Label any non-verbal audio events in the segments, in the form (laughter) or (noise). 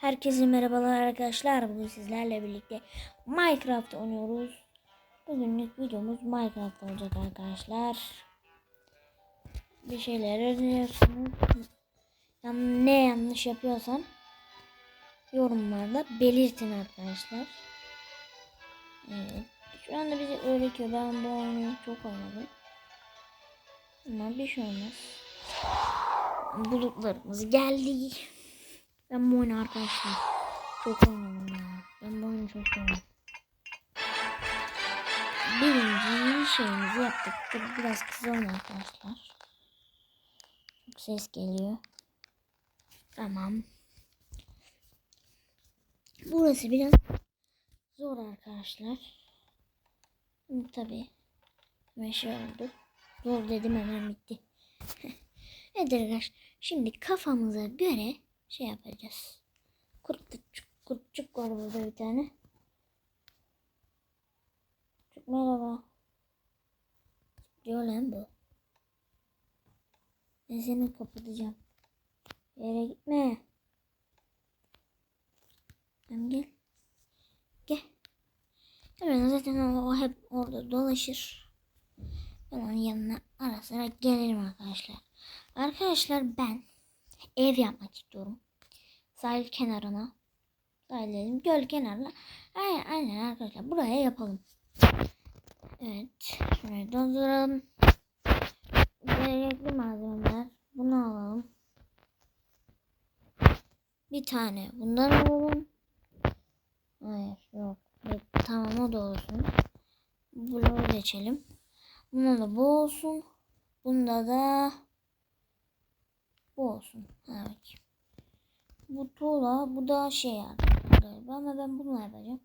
Herkese merhabalar arkadaşlar. Bugün sizlerle birlikte Minecraft oynuyoruz. Bugünlük videomuz Minecraft olacak arkadaşlar. Bir şeyler öğreniyorsunuz. Yani ne yanlış yapıyorsam yorumlarda belirtin arkadaşlar. Evet. Şu anda bize öğretiyor. Ben bu oyunu çok oynadım. Ama bir şey olmaz. Bulutlarımız geldi. Ben bu oyunu arkadaşlar çok oynadım ya. Ben bu oyunu çok oynadım. Birinci şeyimizi yaptık. Dur, Biraz kızalım arkadaşlar. Çok ses geliyor. Tamam. Burası biraz zor arkadaşlar. Tabi. Meşe oldu. Zor dedim hemen bitti. (laughs) evet arkadaşlar. Şimdi kafamıza göre şey yapacağız. Kurtçuk, kurtçuk var burada bir tane. Çok merhaba. Diyor lan bu. Ben seni kapatacağım. Yere gitme. Tamam gel. Gel. Hemen zaten o, o hep orada dolaşır. Ben onun yanına ara sıra gelirim arkadaşlar. Arkadaşlar ben ev yapmak istiyorum. Sahil kenarına. Sahil dedim göl kenarına. Aynen, aynen arkadaşlar buraya yapalım. Evet. Şurayı dolduralım. Gerekli malzemeler. Bunu alalım. Bir tane bundan alalım. Hayır yok. Tamam o da olsun. Bloğu geçelim. Bunda da bu olsun. Bunda da bu olsun. Evet. Bu tuğla, bu da şey yani galiba ama ben bunu yapacağım.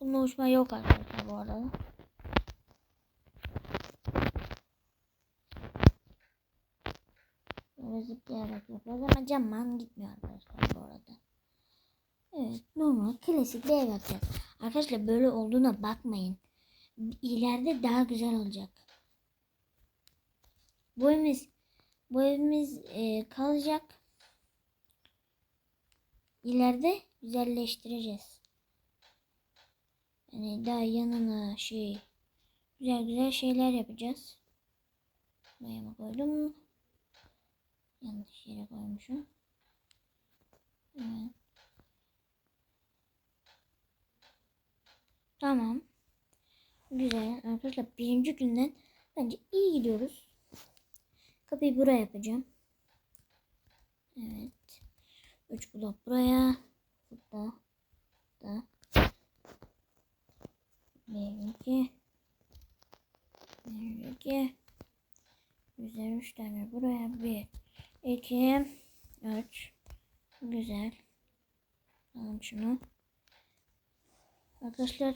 Bunun uçma yok arkadaşlar bu arada. Böyle zıplayarak yapıyoruz ama camdan gitmiyor arkadaşlar bu arada. Evet normal klasik bir ev yapacağız. Arkadaşlar böyle olduğuna bakmayın. İleride daha güzel olacak. Bu evimiz bu evimiz e, kalacak. İleride güzelleştireceğiz. Yani daha yanına şey güzel güzel şeyler yapacağız. Buraya mı koydum? Yanlış yere koymuşum. Evet. Tamam. Güzel. Arkadaşlar birinci günden bence iyi gidiyoruz. Kapıyı buraya yapacağım. Evet. Üç blok buraya. Burada. Da. Bir, iki. Bir, iki. Güzel. Üç tane buraya. Bir, iki, üç. Güzel. Tamam şunu. Arkadaşlar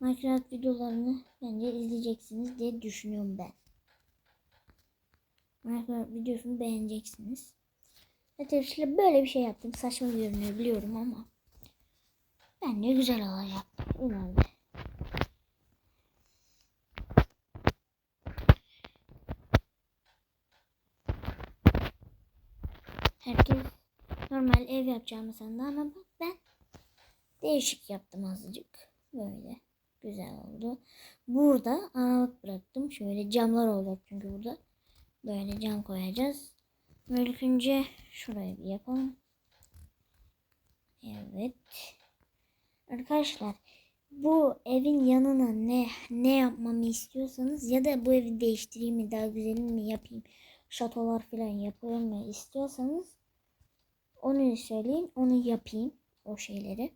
Minecraft videolarını bence izleyeceksiniz diye düşünüyorum ben. Minecraft videosunu beğeneceksiniz. Arkadaşlar böyle bir şey yaptım. Saçma görünüyor biliyorum ama bence güzel olacak. Umarım. Herkes normal ev yapacağımı sandı ama bak ben değişik yaptım azıcık. Böyle güzel oldu. Burada aralık bıraktım. Şöyle camlar olacak çünkü burada. Böyle cam koyacağız. Önce şurayı bir yapalım. Evet. Arkadaşlar bu evin yanına ne ne yapmamı istiyorsanız ya da bu evi değiştireyim mi daha güzelini mi yapayım şatolar falan yapayım mı istiyorsanız onu söyleyin onu yapayım o şeyleri.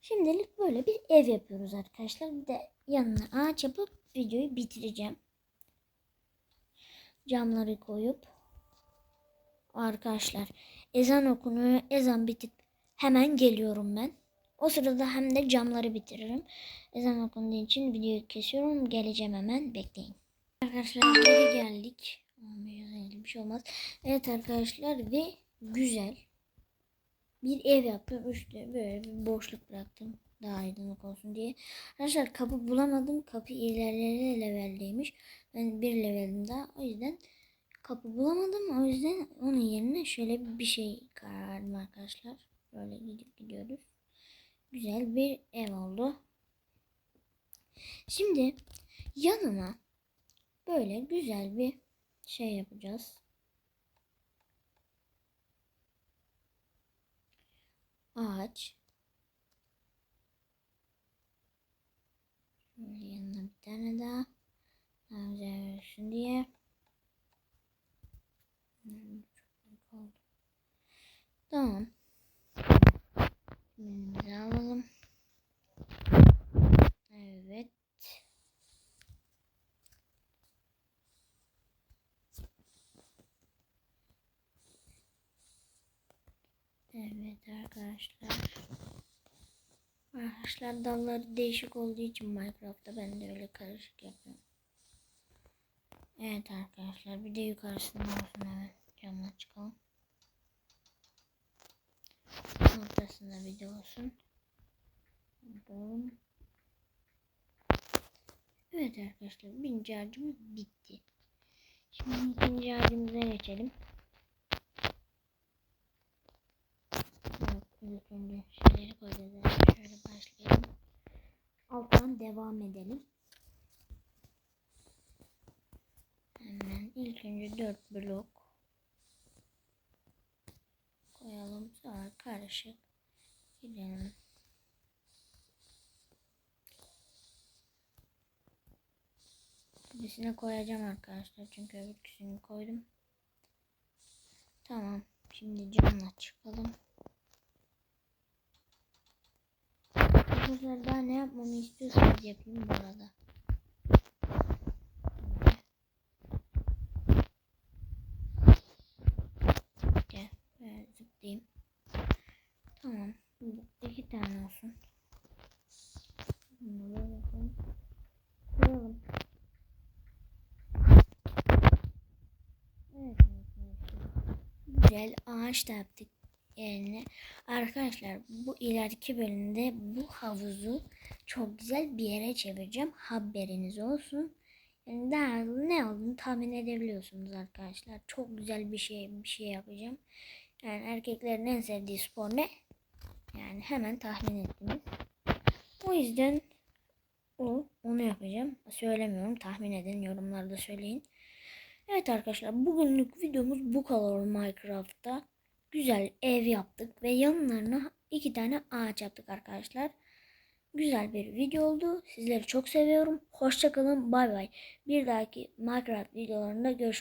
Şimdilik böyle bir ev yapıyoruz arkadaşlar. Bir de yanına ağaç yapıp videoyu bitireceğim. Camları koyup arkadaşlar ezan okunuyor. Ezan bitip hemen geliyorum ben. O sırada hem de camları bitiririm. Ezan okunduğu için videoyu kesiyorum. Geleceğim hemen. Bekleyin. Arkadaşlar geri geldik. Bir şey olmaz. Evet arkadaşlar ve güzel bir ev yaptım. Üstte böyle bir boşluk bıraktım. Daha aydınlık olsun diye. Arkadaşlar kapı bulamadım. Kapı ilerleri leveldeymiş. Ben bir levelim daha. O yüzden kapı bulamadım. O yüzden onun yerine şöyle bir şey karar verdim arkadaşlar. Böyle gidip gidiyoruz. Güzel bir ev oldu. Şimdi yanına böyle güzel bir şey yapacağız. Ağaç. Şöyle yanına bir tane daha. Daha güzel olsun diye. Tamam. Elimize alalım. Evet. Evet arkadaşlar. Arkadaşlar dalları değişik olduğu için Minecraft'ta ben de öyle karışık yapıyorum. Evet arkadaşlar bir de yukarısında olsun hemen camdan çıkalım. Ortasında bir de olsun. Bakalım. Evet arkadaşlar birinci harcımız bitti. Şimdi ikinci harcımıza geçelim. Evet, ilk şeyleri koyacağız. Yani Şöyle başlayalım. Alttan devam edelim. Hemen ilk önce 4 blok koyalım. Sonra karışık gidelim. Birisine koyacağım arkadaşlar çünkü öbürküsünü koydum. Tamam. Şimdi camla çıkalım. Arkadaşlar daha ne yapmamı istiyorsanız yapayım bu arada. Tamam. İki tane olsun. Bunu böyle yapalım. Koyalım. Evet. Güzel ağaç da yaptık yerine. Arkadaşlar bu ileriki bölümde bu havuzu çok güzel bir yere çevireceğim. Haberiniz olsun. Yani daha ne olduğunu tahmin edebiliyorsunuz arkadaşlar. Çok güzel bir şey bir şey yapacağım. Yani erkeklerin en sevdiği spor ne? Yani hemen tahmin ettiniz. O yüzden o onu yapacağım. Söylemiyorum. Tahmin edin. Yorumlarda söyleyin. Evet arkadaşlar bugünlük videomuz bu kadar Minecraft'ta. Güzel ev yaptık ve yanlarına iki tane ağaç yaptık arkadaşlar. Güzel bir video oldu. Sizleri çok seviyorum. Hoşçakalın. Bay bay. Bir dahaki Minecraft videolarında görüşmek